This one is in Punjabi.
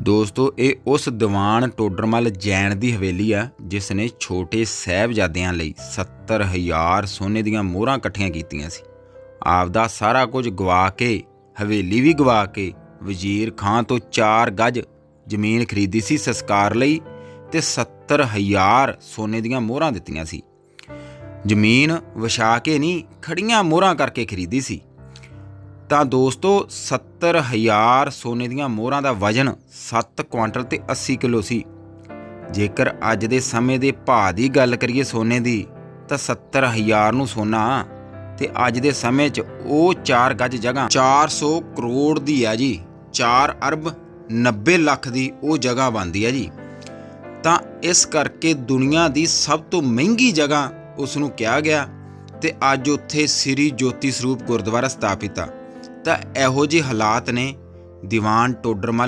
ਦੋਸਤੋ, ਇਹ ਉਸ ਦੀਵਾਨ ਟੋਡਰਮਲ ਜੈਨ ਦੀ ਹਵੇਲੀ ਆ, ਜਿਸ ਨੇ ਛੋਟੇ ਸਹਿਬਜ਼ਾਦਿਆਂ ਲਈ 70000 ਸੋਨੇ ਦੀਆਂ ਮੋਹਰਾਂ ਇਕੱਠੀਆਂ ਕੀਤੀਆਂ ਸੀ। ਆਪਦਾ ਸਾਰਾ ਕੁਝ ਗਵਾ ਕੇ, ਹਵੇਲੀ ਵੀ ਗਵਾ ਕੇ, ਵਜ਼ੀਰ ਖਾਨ ਤੋਂ 4 ਗਜ਼ ਜ਼ਮੀਨ ਖਰੀਦੀ ਸੀ ਸੰਸਕਾਰ ਲਈ ਤੇ 70000 ਸੋਨੇ ਦੀਆਂ ਮੋਹਰਾਂ ਦਿੱਤੀਆਂ ਸੀ। ਜ਼ਮੀਨ ਵਿਛਾ ਕੇ ਨਹੀਂ ਖੜੀਆਂ ਮੋਹਰਾਂ ਕਰਕੇ ਖਰੀਦੀ ਸੀ। ਤਾਂ ਦੋਸਤੋ 70000 ਸੋਨੇ ਦੀਆਂ ਮੋਹਰਾਂ ਦਾ ਵਜ਼ਨ 7 ਕੁਆਂਟਲ ਤੇ 80 ਕਿਲੋ ਸੀ। ਜੇਕਰ ਅੱਜ ਦੇ ਸਮੇਂ ਦੇ ਭਾਅ ਦੀ ਗੱਲ ਕਰੀਏ ਸੋਨੇ ਦੀ, ਤਾਂ 70000 ਨੂੰ ਸੋਨਾ ਤੇ ਅੱਜ ਦੇ ਸਮੇਂ 'ਚ ਉਹ 4 ਗੱਜ ਜਗ੍ਹਾ 400 ਕਰੋੜ ਦੀ ਹੈ ਜੀ। 4 ਅਰਬ 90 ਲੱਖ ਦੀ ਉਹ ਜਗ੍ਹਾ ਬਣਦੀ ਹੈ ਜੀ। ਤਾਂ ਇਸ ਕਰਕੇ ਦੁਨੀਆ ਦੀ ਸਭ ਤੋਂ ਮਹਿੰਗੀ ਜਗ੍ਹਾ ਉਸ ਨੂੰ ਕਿਹਾ ਗਿਆ ਤੇ ਅੱਜ ਉੱਥੇ ਸ੍ਰੀ ਜੋਤੀ ਸਰੂਪ ਗੁਰਦੁਆਰਾ ਸਥਾਪਿਤ ਆ। ਤਾਂ ਇਹੋ ਜਿਹੇ ਹਾਲਾਤ ਨੇ ਦੀਵਾਨ ਟੋਡਰਮਲ